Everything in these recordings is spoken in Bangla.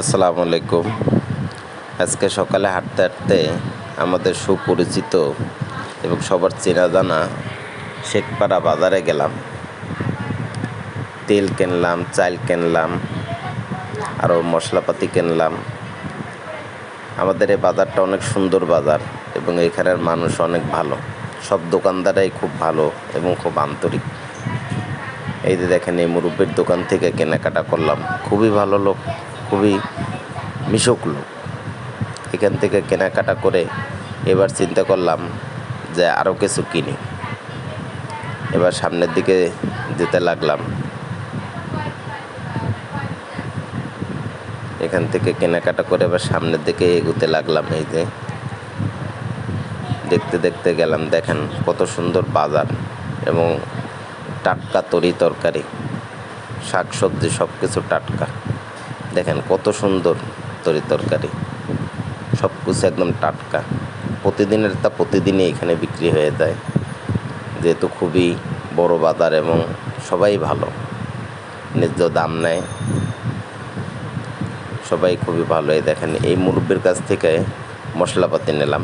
আসসালামু আলাইকুম। আজকে সকালে হাঁটতে হাঁটতে আমাদের সুপরিচিত এবং সবার চেনা জানা শেখপাড়া বাজারে গেলাম। তেল কিনলাম, চাল কিনলাম, আরও মশলাপাতি কিনলাম। আমাদের এই বাজারটা অনেক সুন্দর বাজার এবং এখানের মানুষ অনেক ভালো। সব দোকানদারাই খুব ভালো এবং খুব আন্তরিক। এই যে দেখেন, এই মুরব্বীর দোকান থেকে কেনাকাটা করলাম। খুবই ভালো লোক। খুবই মিশুক লোক। এখান থেকে কেনাকাটা করে এবার চিন্তা করলাম যে আরও কিছু কিনি। এবার সামনের দিকে যেতে লাগলাম। এখান থেকে কেনাকাটা করে এবার সামনের দিকে এগোতে লাগলাম এই যে। দেখতে দেখতে গেলাম, দেখেন কত সুন্দর বাজার এবং টাটকা তরি তরকারি শাক সবজি সব কিছু টাটকা। দেখেন কত সুন্দর তরি তরকারি। সব কিছু একদম টাটকা। প্রতিদিনের তা প্রতিদিনই এখানে বিক্রি হয়ে যায়। যেহেতু খুবই বড় বাজার এবং সবাই ভালো, ন্যায্য দাম নেয়। সবাই খুবই ভালো। এই দেখেন, এই মুরব্বির কাছ থেকে মশলাপাতি নিলাম।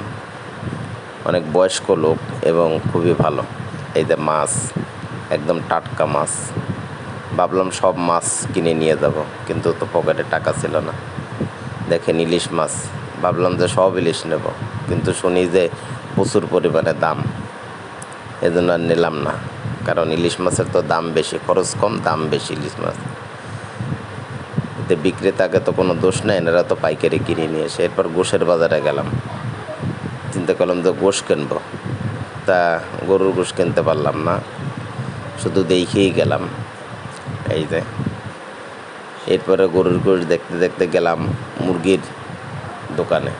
অনেক বয়স্ক লোক এবং খুবই ভালো। এই যে মাছ, একদম টাটকা মাছ। ভাবলাম সব মাছ কিনে নিয়ে যাব, কিন্তু তো পকেটে টাকা ছিল না। দেখেন ইলিশ মাছ, ভাবলাম যে সব ইলিশ নেব, কিন্তু শুনি যে প্রচুর পরিমাণে দাম। এজন্য আর নিলাম না, কারণ ইলিশ মাছের তো দাম বেশি, খরচ কম, দাম বেশি ইলিশ মাছ। এতে বিক্রেতাকে তো কোনো দোষ নেই, এনারা তো পাইকারি কিনে নিয়ে এসে এরপর গোশের বাজারে গেলাম। চিন্তা করলাম যে গোশ কিনবো। তা গরুর গোশ কিনতে পারলাম না, শুধু দেখেই গেলাম। এই যে, এরপরে গরুর গোশ দেখতে দেখতে গেলাম মুরগির দোকানে।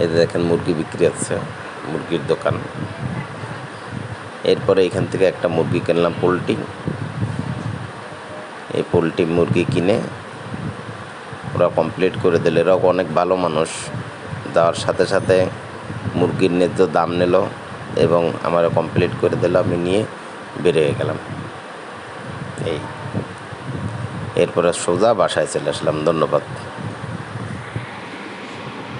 এই যে দেখেন মুরগি বিক্রি হচ্ছে, মুরগির দোকান। এরপরে এখান থেকে একটা মুরগি কিনলাম পোলট্রি। এই পোলট্রি মুরগি কিনে ওরা কমপ্লিট করে দিল। এরাও অনেক ভালো মানুষ। দেওয়ার সাথে সাথে মুরগির ন্যায্য দাম নিল এবং আমার কমপ্লিট করে দিল। আমি নিয়ে বেরিয়ে গেলাম। এই। এরপরে সোজা বাসায় চলে আসলাম ধন্যবাদ।